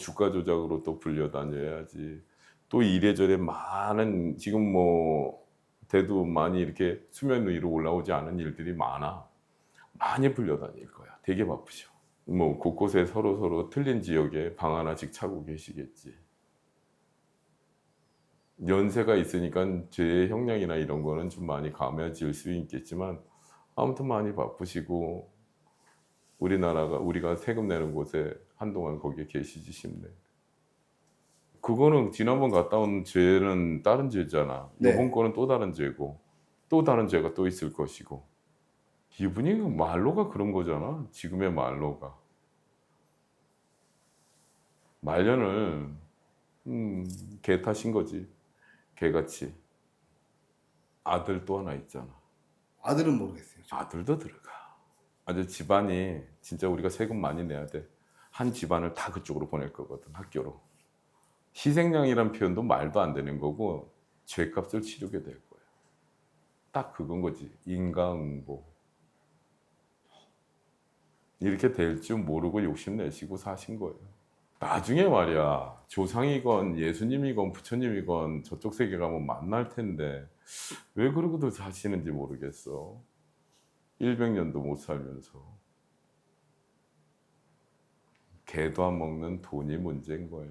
주가 조작으로 또 불려다녀야지. 또 이래저래 많은 지금 뭐 대도 많이 이렇게 수면 위로 올라오지 않은 일들이 많아. 많이 불려다닐 거야. 되게 바쁘죠. 뭐 곳곳에 서로 서로 틀린 지역에 방 하나씩 차고 계시겠지. 연세가 있으니까 죄의 형량이나 이런 거는 좀 많이 감해질 수 있겠지만 아무튼 많이 바쁘시고 우리나라가 우리가 세금 내는 곳에 한동안 거기에 계시지 싶네. 그거는 지난번 갔다 온 죄는 다른 죄잖아. 네. 이번 거는 또 다른 죄고 또 다른 죄가 또 있을 것이고 이분이 그 말로가 그런 거잖아. 지금의 말로가 말년을 음, 개 탓인 거지. 개같이 아들 또 하나 있잖아. 아들은 모르겠어요. 아들도 들어가. 아주 집안이 진짜 우리가 세금 많이 내야 돼. 한 집안을 다 그쪽으로 보낼 거거든 학교로. 희생양이란 표현도 말도 안 되는 거고 죄값을 치르게 될 거야. 딱 그건 거지. 인과응보. 이렇게 될 줄 모르고 욕심내시고 사신 거예요. 나중에 말이야 조상이건 예수님이건 부처님이건 저쪽 세계 가면 만날 텐데 왜 그러고도 사시는지 모르겠어. 100년도 못 살면서 개도 안 먹는 돈이 문제인 거야.